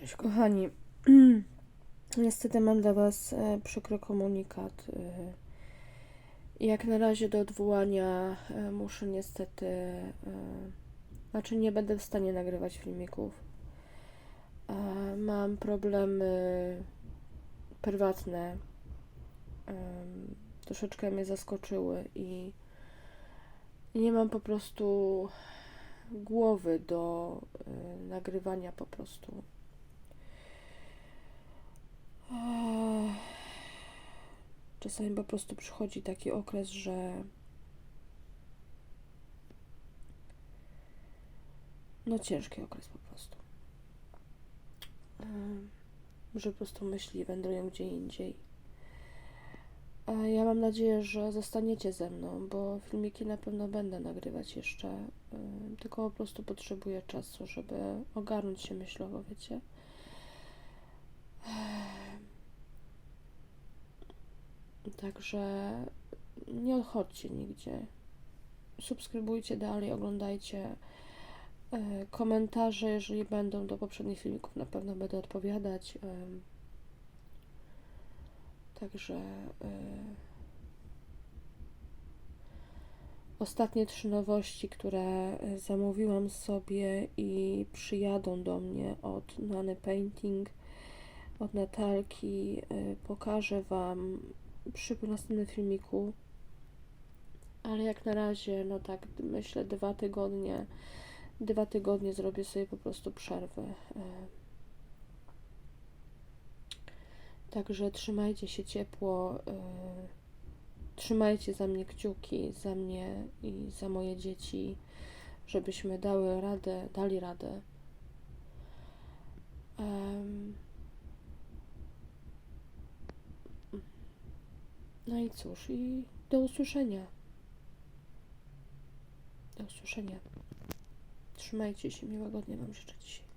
Cześć kochani. Niestety mam dla Was e, przykry komunikat. E, jak na razie do odwołania e, muszę niestety. Znaczy, nie będę w stanie nagrywać filmików. Mam problemy prywatne. Troszeczkę mnie zaskoczyły i nie mam po prostu głowy do nagrywania po prostu. Czasami po prostu przychodzi taki okres, że no ciężki okres po prostu. Że po prostu myśli wędrują gdzie indziej. Ja mam nadzieję, że zostaniecie ze mną, bo filmiki na pewno będę nagrywać jeszcze. Tylko po prostu potrzebuję czasu, żeby ogarnąć się myślowo, wiecie. Także nie odchodźcie nigdzie. Subskrybujcie dalej, oglądajcie e, komentarze, jeżeli będą do poprzednich filmików, na pewno będę odpowiadać. Także e, ostatnie trzy nowości, które e, zamówiłam sobie i przyjadą do mnie od Nany Painting, od Natalki, pokażę Wam przy następnym filmiku. Ale jak na razie, no tak, myślę dwa tygodnie, dwa tygodnie zrobię sobie po prostu przerwę. e. Także trzymajcie się ciepło. e, Trzymajcie za mnie kciuki, za mnie i za moje dzieci, żebyśmy dały radę, dali radę. Em, No i cóż, i do usłyszenia. Do usłyszenia. Trzymajcie się, miłego dnia Wam życzę dzisiaj.